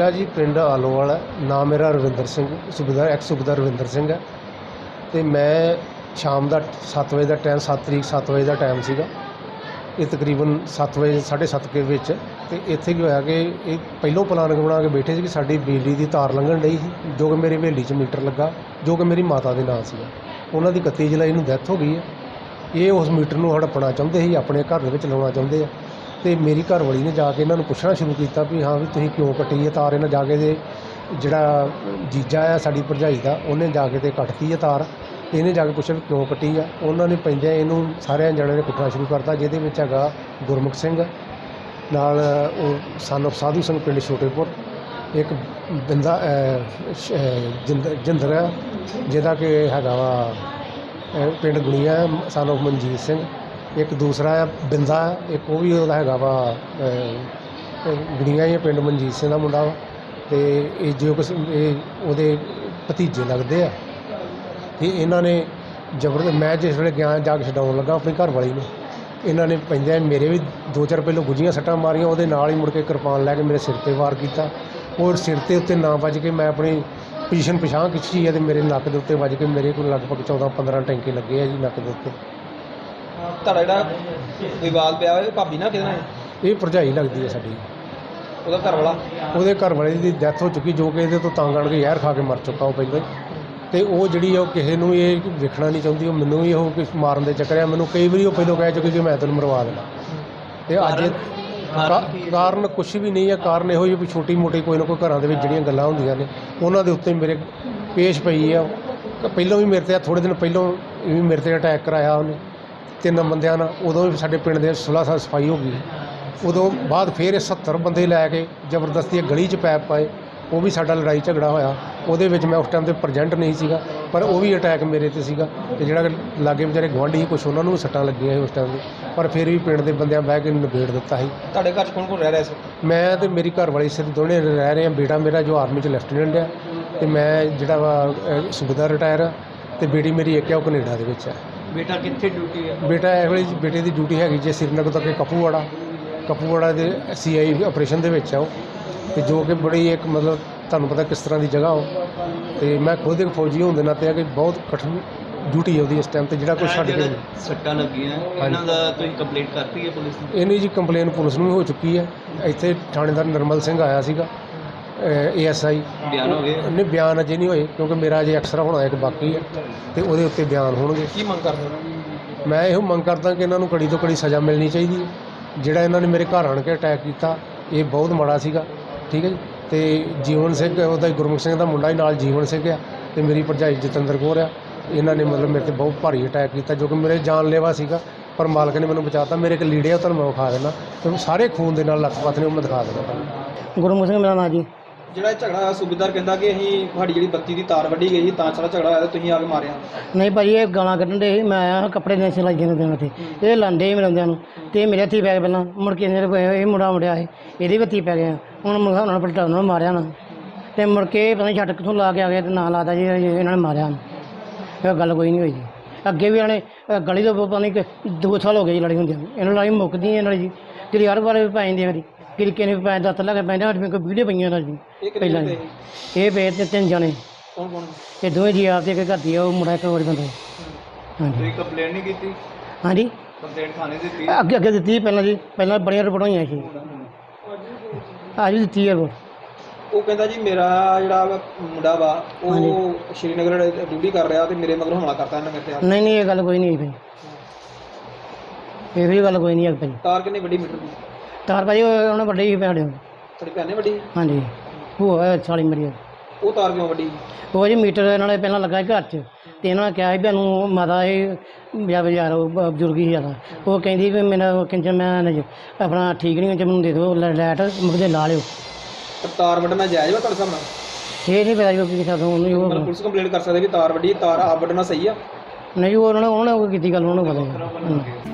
ਮੇਰਾ ਜੀ ਪਿੰਡ ਆਲੋਵਾਲ ਹੈ। ਨਾਮ ਮੇਰਾ ਰਵਿੰਦਰ ਸਿੰਘ, ਸੂਬੇਦਾਰ ਐਕਸ ਸੂਬੇਦਾਰ ਰਵਿੰਦਰ ਸਿੰਘ ਹੈ। ਅਤੇ ਮੈਂ ਸ਼ਾਮ ਦਾ 7 ਵਜੇ ਦਾ ਟਾਈਮ 7 ਤਰੀਕ 7 ਵਜੇ ਦਾ ਟਾਈਮ ਸੀਗਾ। ਇਹ ਤਕਰੀਬਨ 7 ਵਜੇ 7:30 ਕੇ ਵਿੱਚ। ਤੇ ਇੱਥੇ ਕੀ ਹੋਇਆ ਕਿ ਇਹ ਪਹਿਲੋਂ ਪਲਾਨ ਬਣਾ ਕੇ ਬੈਠੇ ਸੀ ਕਿ ਸਾਡੀ ਬਿਜਲੀ ਦੀ ਤਾਰ ਲੰਘਣ ਲਈ ਸੀ, ਜੋ ਕਿ ਮੇਰੀ ਹਵੇਲੀ 'ਚ ਮੀਟਰ ਲੱਗਾ, ਜੋ ਕਿ ਮੇਰੀ ਮਾਤਾ ਦੇ ਨਾਂ ਸੀਗਾ। ਉਹਨਾਂ ਦੀ 31 ਜੁਲਾਈ ਨੂੰ ਡੈਥ ਹੋ ਗਈ ਹੈ। ਇਹ ਉਸ ਮੀਟਰ ਨੂੰ ਹੜਪਣਾ ਚਾਹੁੰਦੇ ਸੀ, ਆਪਣੇ ਘਰ ਦੇ ਵਿੱਚ ਲਾਉਣਾ ਚਾਹੁੰਦੇ ਆ। ਤੇ ਮੇਰੀ ਘਰਵਾਲੀ ਨੇ ਜਾ ਕੇ ਇਹਨਾਂ ਨੂੰ ਪੁੱਛਣਾ ਸ਼ੁਰੂ ਕੀਤਾ ਵੀ ਹਾਂ ਵੀ ਤੁਸੀਂ ਕਿਉਂ ਕੱਟੀ ਹੈ ਤਾਰ ਇਹਨਾਂ ਜਾ ਕੇ ਦੇ ਜਿਹੜਾ ਜੀਜਾ ਆ ਸਾਡੀ ਭਰਜਾਈ ਦਾ, ਉਹਨੇ ਜਾ ਕੇ ਤੇ ਕੱਟਤੀ ਹੈ ਤਾਰ। ਇਹਨੇ ਜਾ ਕੇ ਪੁੱਛਿਆ ਵੀ ਕਿਉਂ ਕੱਟੀ ਆ? ਉਹਨਾਂ ਨੇ ਪੈਂਦਿਆਂ ਇਹਨੂੰ ਸਾਰਿਆਂ ਜਣਿਆਂ ਨੇ ਕੁੱਟਣਾ ਸ਼ੁਰੂ ਕਰਤਾ, ਜਿਹਦੇ ਵਿੱਚ ਹੈਗਾ ਗੁਰਮੁਖ ਸਿੰਘ, ਨਾਲ ਉਹ ਸਨ of ਸਾਧੂ ਸਿੰਘ ਪਿੰਡ ਛੋਟੇਪੁਰ, ਇੱਕ ਬਿੰਦਾ ਜਿੰਦ- ਜਿੰਦਰ ਆ, ਜਿਹਦਾ ਕਿ ਹੈਗਾ ਵਾ ਪਿੰਡ ਗੁਣੀਆ ਸਨ of ਮਨਜੀਤ ਸਿੰਘ। ਇੱਕ ਦੂਸਰਾ ਆ ਬਿੰਦਾ ਇੱਕ ਉਹ ਵੀ ਉਹਦਾ ਹੈਗਾ ਵਾ ਅਹ, ਅਹ, ਹੀ ਆ, ਪਿੰਡ ਮਨਜੀਤ ਸਿੰਘ ਦਾ ਮੁੰਡਾ ਵਾ। ਤੇ ਇਹ ਜੋ ਕੁਛ ਇਹ ਉਹਦੇ ਭਤੀਜੇ ਲੱਗਦੇ ਆ। ਤੇ ਇਹਨਾਂ ਨੇ ਜਬਰ ਮੈਂ ਜਿਸ ਵੇਲੇ ਗਿਆ ਜਾ ਕੇ ਛਡਾਉਣ ਲੱਗਾ ਆਪਣੀ ਘਰ ਵਾਲੀ ਨੂੰ। ਇਹਨਾਂ ਨੇ ਪੈਂਦਿਆਂ ਮੇਰੇ ਵੀ ਦੋ ਚਾਰ ਪਹਿਲੋਂ ਗੁੱਝੀਆਂ ਸੱਟਾਂ ਮਾਰੀਆਂ ਉਹਦੇ ਨਾਲ ਹੀ ਮੁੜ ਕੇ ਕਿਰਪਾਨ ਲੈ ਕੇ ਮੇਰੇ ਸਿਰ ਤੇ ਵਾਰ ਕੀਤਾ। ਉਹ ਸਿਰ ਤੇ ਉੱਤੇ ਨਾ ਵੱਜ ਕੇ ਮੈਂ ਆਪਣੀ ਪੋਜੀਸ਼ਨ ਪਛਾਣ ਖਿੱਚੀ ਹੈ ਤੇ ਮੇਰੇ ਨੱਕ ਦੇ ਉੱਤੇ ਵੱਜ ਕੇ ਮੇਰੇ ਕੋਲ ਲਗਭਗ 14 15 ਟੈਂਕੇ ਲੱਗੇ ਆ ਜੀ ਨੱਕ ਦੇ ਉੱਤੇ। ਤੁਹਾਡਾ ਜਿਹੜਾ ਵਿਵਾਦ ਪਿਆ ਹੋਇਆ ਭਾਬੀ ਨਾਲ ਕਿਹਦੇ ਨਾਲ ਹੈ? ਇਹ ਭਰਜਾਈ ਲੱਗਦੀ ਹੈ ਸਾਡੀ। ਉਹਦਾ ਘਰ ਵਾਲਾ ਉਹਦੇ ਘਰ ਵਾਲੇ ਦੀ ਡੈਥ ਹੋ ਚੁੱਕੀ ਜੋ ਕਿ ਇਹਦੇ ਤੋਂ ਤੰਗ ਆਣ ਕੇ ਜ਼ਹਿਰ ਖਾ ਕੇ ਮਰ ਚੁੱਕਾ ਉਹ ਪਹਿਲਾਂ ਹੀ। ਤੇ ਉਹ ਜਿਹੜੀ ਆ ਉਹ ਕਿਸੇ ਨੂੰ ਇਹ ਵੇਖਣਾ ਨਹੀਂ ਚਾਹੁੰਦੀ ਉਹ ਮੈਨੂੰ ਵੀ ਉਹ ਕਿ ਮਾਰਨ ਦੇ ਚੱਕਰ ਆ। ਮੈਨੂੰ ਕਈ ਵਾਰੀ ਉਹ ਪਹਿਲਾਂ ਕਹਿ ਚੁੱਕੀ ਕਿ ਮੈਂ ਤੈਨੂੰ ਮਰਵਾ ਦੇਣਾ। ਤੇ ਅੱਜ ਕਾ- ਕਾਰਨ ਕੁਝ ਵੀ ਨਹੀਂ ਹੈ ਕਾਰਨ ਇਹੋ ਜਿਹੀ ਵੀ ਛੋਟੀ ਮੋਟੀ ਕੋਈ ਨਾ ਕੋਈ ਘਰਾਂ ਦੇ ਵਿੱਚ ਜਿਹੜੀਆਂ ਗੱਲਾਂ ਹੁੰਦੀਆਂ ਨੇ ਉਹਨਾਂ ਦੇ ਉੱਤੇ ਮੇਰੇ ਪੇਸ਼ ਪਈ ਆ। ਕ- ਪਹਿਲਾਂ ਵੀ ਮੇਰੇ ਤੇ ਥੋੜੇ ਦਿਨ ਪਹਿਲਾਂ ਵੀ ਮੇਰੇ ਤੇ ਅਟੈਕ ਕਰਾਇਆ ਉਹਨੇ। ਤਿੰਨ ਬੰਦਿਆਂ ਨਾਲ ਉਦੋਂ ਵੀ ਸਾਡੇ ਪਿੰਡ ਦੇ 16 ਸਾਲ ਸਫ਼ਾਈ ਹੋ ਗਈ। ਉਦੋਂ ਬਾਅਦ ਫਿਰ ਇਹ 70 ਬੰਦੇ ਲੈ ਕੇ ਜ਼ਬਰਦਸਤੀ ਇਹ ਗਲੀ 'ਚ ਪੈਪ ਪਾਏ। ਉਹ ਵੀ ਸਾਡਾ ਲੜਾਈ ਝਗੜਾ ਹੋਇਆ। ਉਹਦੇ ਵਿੱਚ ਮੈਂ ਉਸ ਟਾਈਮ ਤੇ ਪ੍ਰੈਜ਼ੈਂਟ ਨਹੀਂ ਸੀਗਾ ਪਰ ਉਹ ਵੀ ਅਟੈਕ ਮੇਰੇ ਤੇ ਸੀਗਾ। ਤੇ ਜਿਹੜਾ ਲਾਗੇ ਵਿਚਾਰੇ ਗੁਆਂਢੀ ਸੀ ਕੁਛ ਉਹਨਾਂ ਨੂੰ ਸੱਟਾਂ ਲੱਗੀਆਂ ਸੀ ਉਸ ਟਾਈਮ ਤੇ। ਪਰ ਫਿਰ ਵੀ ਪਿੰਡ ਦੇ ਬੰਦਿਆਂ ਬਹਿ ਕੇ ਨਿਬੇੜ ਦਿੱਤਾ ਸੀ। ਤੁਹਾਡੇ ਘਰ 'ਚ ਕੌਣ ਕੌਣ ਰਹਿ ਰਿਹਾ ਸੀ? ਮੈਂ ਤੇ ਮੇਰੀ ਘਰ ਵਾਲੀ ਸਿਰ ਦੋਨੇ ਰਹਿ ਰਹੇ ਹਾਂ। ਬੇਟਾ ਮੇਰਾ ਜੋ ਆਰਮੀ 'ਚ ਲੈਫਟੀਨੈਂਟ ਆ ਤੇ ਮੈਂ ਜਿਹੜਾ ਵਾ ਸੂਬੇਦਾਰ ਰਿਟਾਇਰ ਆ। ਤੇ ਬੇਟੀ ਮੇਰੀ ਇੱਕ ਆ ਉਹ ਕੈਨੇਡਾ ਦੇ ਵਿੱਚ ਆ। ਬੇਟਾ ਕਿੱਥੇ ਡਿਊਟੀ ਹੈ? ਬੇਟਾ ਇਹ ਵੇਲੇ ਬੇਟੇ ਦੀ ਡਿਊਟੀ ਹੈਗੀ ਜੇ ਸ੍ਰੀਨਗਰ ਤੋਂ ਅੱਗੇ ਕਪੂਵਾੜਾ। ਕਪੂਵਾੜਾ ਦੇ ਸੀਆਈ ਆਪਰੇਸ਼ਨ ਦੇ ਵਿੱਚ ਆ ਉਹ। ਤੇ ਜੋ ਕਿ ਬੜੀ ਇੱਕ ਮਤਲਬ ਤੁਹਾਨੂੰ ਪਤਾ ਕਿਸ ਤਰ੍ਹਾਂ ਦੀ ਜਗ੍ਹਾ ਉਹ। ਤੇ ਮੈਂ ਖੁਦ ਇੱਕ ਫੌਜੀ ਹੋਣ ਦੇ ਨਾਤੇ ਆ ਕਿ ਬਹੁਤ ਕਠਿਨ ਡਿਊਟੀ ਹੈ ਉਹਦੀ ਇਸ ਟਾਈਮ ਤੇ ਜਿਹੜਾ ਕੋਈ ਛੱਡ ਕੇ। ਸੱਟਾਂ ਲੱਗੀਆਂ ਇਹਨਾਂ ਦਾ ਤੁਸੀਂ ਕੰਪਲੇਂਟ ਕਰਤੀ ਹੈ ਪੁਲਿਸ ਨੂੰ? ਇਹਨੀ ਜੀ ਕੰਪਲੇਨ ਪੁਲਿਸ ਨੂੰ ਵੀ ਹੋ ਚੁੱਕੀ ਹੈ। ਇੱਥੇ ਥਾਣੇਦਾਰ ਨਰਮਲ ਸਿੰਘ ਆਇਆ ਸੀਗਾ। ਏਐਸਆਈ ਬਿਆਨ ਹੋ ਗਏ? ਨਹੀਂ ਬਿਆਨ ਅਜੇ ਨਹੀਂ ਹੋਏ ਕਿਉਂਕਿ ਮੇਰਾ ਅਜੇ ਐਕਸਰਾ ਹੋਣਾ ਇੱਕ ਬਾਕੀ ਹੈ ਤੇ ਉਹਦੇ ਉੱਤੇ ਬਿਆਨ ਹੋਣਗੇ। ਕੀ ਮੰਗ ਕਰਦੇ ਹੋ? ਮੈਂ ਇਹੋ ਮੰਗ ਕਰਦਾ ਕਿ ਇਹਨਾਂ ਨੂੰ ਕੜੀ ਤੋਂ ਕੜੀ ਸਜ਼ਾ ਮਿਲਣੀ ਚਾਹੀਦੀ ਹੈ। ਜਿਹੜਾ ਇਹਨਾਂ ਨੇ ਮੇਰੇ ਘਰ ਆਣ ਕੇ ਅਟੈਕ ਕੀਤਾ ਇਹ ਬਹੁਤ ਮਾੜਾ ਸੀਗਾ ਠੀਕ ਹੈ ਜੀ? ਤੇ ਜੀਵਨ ਸਿੰਘ ਉਹਦਾ ਹੀ ਗੁਰਮੁਖ ਸਿੰਘ ਦਾ ਮੁੰਡਾ ਹੀ ਨਾਲ ਜੀਵਨ ਸਿੰਘ ਆ ਤੇ ਮੇਰੀ ਭਰਜਾਈ ਜਤਿੰਦਰ ਕੌਰ ਆ। ਇਹਨਾਂ ਨੇ ਮਤਲਬ ਮੇਰੇ ਤੇ ਬਹੁਤ ਭਾਰੀ ਅਟੈਕ ਕੀਤਾ ਜੋ ਕਿ ਮੇਰੇ ਜਾਨਲੇਵਾ ਸੀਗਾ ਪਰ ਮਾਲਕ ਨੇ ਮੈਨੂੰ ਬਚਾਤਾ। ਮੇਰੇ ਇੱਕ ਲੀੜੇ ਆ ਉਹ ਤੁਹਾਨੂੰ ਮੈਂ ਵਿਖਾ ਦੇਣਾ ਤੇ ਸਾਰੇ ਖੂਨ ਦੇ ਨਾਲ ਲੱਖਪਤ ਨੇ ਉਹ ਮੈਂ ਦਿਖਾ ਦੇਣਾ ਤੁਹਾਨੂੰ ਗੁਰਮੁਖ ਸਿੰਘ ਮੇਰਾ ਨਾਂ ਜੀ। ਜਿਹੜਾ ਇਹ ਝਗੜਾ ਹੋਇਆ ਸੂਬੇਦਾਰ ਕਹਿੰਦਾ ਕਿ ਅਸੀਂ ਸਾਡੀ ਜਿਹੜੀ ਬੱਤੀ ਦੀ ਤਾਰ ਵੱਢੀ ਗਈ ਸੀ ਤਾਂ ਸਾਰਾ ਝਗੜਾ ਹੋਇਆ ਤੇ ਤੁਸੀਂ ਆ ਕੇ ਮਾਰਿਆ। ਨਹੀਂ ਭਾਜੀ ਇਹ ਗਾਲਾਂ ਕੱਢਣ ਦੇ ਮੈਂ ਆਇਆ ਕੱਪੜੇ ਦੇ ਸਿਲਾਈ ਦੇ ਦੇਣ ਤੇ ਇਹ ਲਾਂਦੇ ਹੀ ਮਿਲੰਦਿਆਂ ਨੂੰ ਤੇ ਇਹ ਮੇਰੇ ਹੱਥੀ ਪੈ ਗਏ ਪਹਿਲਾਂ। ਮੁੜ ਕੇ ਇਹਨੇ ਇਹ ਮੁੰਡਾ ਮੁੜਿਆ ਇਹ ਇਹਦੇ ਵੀ ਹੱਥੀ ਪੈ ਗਿਆ। ਹੁਣ ਮੁੰਡਾ ਉਹਨਾਂ ਨੇ ਪਲਟਾ ਉਹਨਾਂ ਨੂੰ ਮਾਰਿਆ ਨਾ। ਤੇ ਮੁੜ ਕੇ ਪਤਾ ਨਹੀਂ ਛੱਟ ਕਿੱਥੋਂ ਲਾ ਕੇ ਆ ਗਏ ਤੇ ਨਾਂ ਲਾਦਾ ਜੀ ਇਹਨਾਂ ਨੇ ਮਾਰਿਆ। ਇਹ ਗੱਲ ਕੋਈ ਨਹੀਂ ਹੋਈ ਜੀ। ਅੱਗੇ ਵੀ ਇਹਨੇ ਅ, ਗਲੀ ਤੋਂ ਪਤਾ ਨਹੀਂ ਕਿ ਦੋ ਸਾਲ ਹੋ ਗਏ ਜੀ ਲੜੀ ਹੁੰਦੀ ਨੂੰ। ਇਹਨਾਂ ਲੜਾਈ ਮੁੱਕਦੀ ਇਹਨਾਂ ਦੀ ਜੀ। ਹਰ ਵਾਰ ਵੀ ਪੈ ਜਾਂਦੀ ਮੇਰੀ। ਕਿਰੀ ਕਿਨੇ ਵੀ ਪੈ ਦੱਤ ਲੱਗੇ ਪੈਂਦੇ ਸਾਡੇ ਕੋਈ ਵੀਡੀਓ ਪਈਆਂ ਇਹਨਾਂ ਦੀ ਇਹ ਕਿੰਨੇ ਪਹਿਲਾਂ ਬੰਦੇ ਜੀ। ਸੀ? ਇਹ ਵੇਚ ਤੇ ਤਿੰਨ ਜਣੇ। ਕੌਣ ਕੌਣ? ਇਹ ਦੋਵੇਂ ਜੀ ਆਪ ਦੇ ਇੱਕ ਘਰ ਦੀ ਆ ਉਹ ਮੁੰਡਾ ਇੱਕ ਹੋਰ ਬੰਦਾ। ਹਾਂਜੀ। ਤੁਸੀਂ ਕੰਪਲੇਂਟ ਨਹੀਂ ਕੀਤੀ? ਹਾਂਜੀ। ਕੰਪਲੇਂਟ ਥਾਣੇ ਦਿੱਤੀ? ਅੱਗੇ ਅੱਗੇ ਦਿੱਤੀ ਪਹਿਲਾਂ ਜੀ ਪਹਿਲਾਂ ਬੜੀਆਂ ਰਿਪੋਰਟਾਂ ਹੋਈਆਂ ਸੀ। ਅੱਜ ਦਿੱਤੀ ਹੈ ਰਿਪੋਰਟ। ਉਹ ਕਹਿੰਦਾ ਜੀ ਮੇਰਾ ਜਿਹੜਾ ਵਾ ਮੁੰਡਾ ਵਾ ਉਹ ਸ਼੍ਰੀਨਗਰ ਡਿਊਟੀ ਕਰ ਰਿਹਾ ਤੇ ਮੇਰੇ ਮਗਰ ਹਮਲਾ ਕਰਤਾ ਇਹਨਾਂ ਮੇਰੇ ਤੇ ਨਹੀਂ ਨਹੀਂ ਇਹ ਗੱਲ ਕੋਈ ਨਹੀਂ ਹੈ ਭਾਈ। ਇਹ ਵੀ ਗੱਲ ਕੋਈ ਨਹੀਂ ਹੈ ਭਾਈ। ਤਾਰ ਕਿੰਨੀ ਵੱਡੀ ਮੀਟਰ ਦੀ? ਤਾਰ ਭਾਈ ਉਹ- ਉਹਨੇ ਵੱਡੇ ਹੀ ਪੈੜੇ ਤੁਹਾਡੀ ਭੈਣ ਨੇ ਵੱਡੀ? ਹਾਂਜੀ। ਉਹ ਹੈ ਸਾਲੀ ਮੇਰੀ। ਉਹ ਤਾਰ ਕਿਉਂ ਵੱਡੀ? ਉਹ ਜੀ ਮੀਟਰ ਇਹਨਾਂ ਨੇ ਪਹਿਲਾਂ ਲੱਗਾ ਸੀ ਘਰ 'ਚ ਤੇ ਇਹਨਾਂ ਨੇ ਕਿਹਾ ਸੀ ਵੀ ਇਹਨੂੰ ਮਾਤਾ ਇਹ ਯਾਰ ਯਾਰ ਉਹ ਬ- ਬਜ਼ੁਰਗ ਹੀ ਜ਼ਿਆਦਾ। ਉਹ ਕਹਿੰਦੀ ਵੀ ਮੇਰਾ ਕਿੰਜ ਮੈਂ ਜੀ ਆਪਣਾ ਠੀਕ ਨਹੀਂ ਜੇ ਮੈਨੂੰ ਦੇ ਦਿਓ ਲੈ- ਲਾਈਟ ਮੁਕਦੇ ਲਾ ਲਿਓ। ਤੇ ਤਾਰ ਵੱਢਣਾ ਜਾਇਜ਼ ਵਾ ਤੁਹਾਡੇ ਨਾਲ? ਇਹ ਨਹੀਂ ਪਤਾ ਜੀ ਉਹ ਕੀ ਕਿਹਾ ਉਹਨੂੰ ਜੀ ਉਹ ਪੁਲਿਸ ਕੰਪਲੇਂਟ ਕਰ ਸਕਦੇ ਵੀ ਤਾਰ ਵੱਡੀ ਤਾਰ ਆਪ ਵੱਢਣਾ ਸਹੀ ਆ? ਨਹੀਂ ਉਹ ਉਹਨਾਂ ਨੇ ਉਹਨਾਂ ਨੇ ਉਹ ਕੀਤੀ ਗੱਲ ਉਹਨਾਂ ਨੂੰ ਪਤਾ ਜੀ।